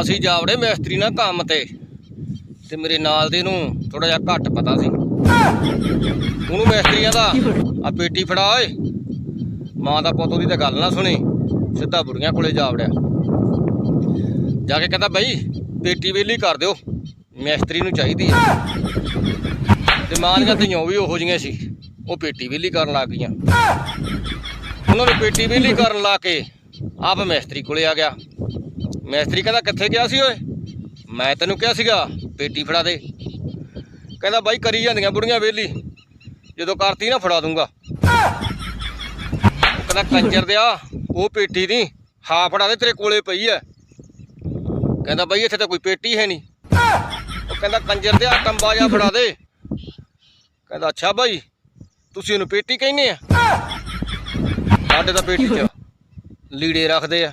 ਅਸੀਂ ਜਾਵੜੇ ਮਿਸਤਰੀ ਨਾਲ ਕੰਮ ਤੇ। ਤੇ ਮੇਰੇ ਨਾਲ ਦੇ ਨੂੰ ਥੋੜਾ ਜਿਹਾ ਘੱਟ ਪਤਾ ਸੀ। ਉਹਨੂੰ ਮਿਸਤਰੀਆਂ ਦਾ ਆ ਪੇਟੀ ਫੜਾ ਓਏ। ਮਾਂ ਦਾ ਪੁੱਤ ਉਹਦੀ ਤਾਂ ਗੱਲ ਨਾ ਸੁਣੀ। ਸਿੱਧਾ ਬੁੜੀਆਂ ਕੋਲੇ ਜਾਵੜਿਆ ਜਾ ਕੇ ਕਹਿੰਦਾ, ਬਈ, ਪੇਟੀ ਵੇਲੀ ਕਰ ਦਿਓ। ਮਿਸਤਰੀ ਨੂੰ ਚਾਹੀਦੀ ਆ। ਤੇ ਮਾਂ ਦੀਆਂ ਧੀਆਂ ਵੀ ਉਹੋ ਜਿਹੀਆਂ ਸੀ। ਉਹ ਪੇਟੀ ਵੇਲੀ ਕਰਨ ਲੱਗ ਗਈਆਂ। ਉਹਨਾਂ ਨੂੰ ਪੇਟੀ ਵੇਲੀ ਕਰਨ ਲਾ ਕੇ ਆਪ ਮਿਸਤਰੀ ਕੋਲੇ ਆ ਗਿਆ। ਮਿਸਤਰੀ ਕਹਿੰਦਾ ਕਿੱਥੇ ਗਿਆ ਸੀ ਓਏ? ਮੈਂ ਤੈਨੂੰ ਕਿਹਾ ਸੀਗਾ, ਪੇਟੀ ਫੜਾ ਦੇ। ਕਹਿੰਦਾ ਬਾਈ ਕਰੀ ਜਾਂਦੀਆਂ ਬੁੜੀਆਂ ਵੇਲੀ। ਜਦੋਂ ਕਰਤੀ ਨਾ ਫੜਾ ਦੂੰਗਾ। ਕਹਿੰਦਾ ਕੰਜਰ ਦਿਆ, ਉਹ ਪੇਟੀ ਦੀ ਹਾ ਫੜਾ ਦੇ, ਤੇਰੇ ਕੋਲੇ ਪਈ ਐ। ਕਹਿੰਦਾ ਬਾਈ ਇੱਥੇ ਤਾਂ ਕੋਈ ਪੇਟੀ ਹੈ ਨਹੀਂ। ਉਹ ਕਹਿੰਦਾ ਕੰਜਰ ਦਿਆ ਟੰਬਾ ਜਾ ਫੜਾ ਦੇ। ਕਹਿੰਦਾ ਅੱਛਾ ਬਾਈ, ਤੁਸੀਂ ਇਹਨੂੰ ਪੇਟੀ ਕਹਿੰਦੇ ਆ? ਸਾਡੇ ਤਾਂ ਪੇਟੀ 'ਚ ਲੀੜੇ ਰੱਖਦੇ ਆ।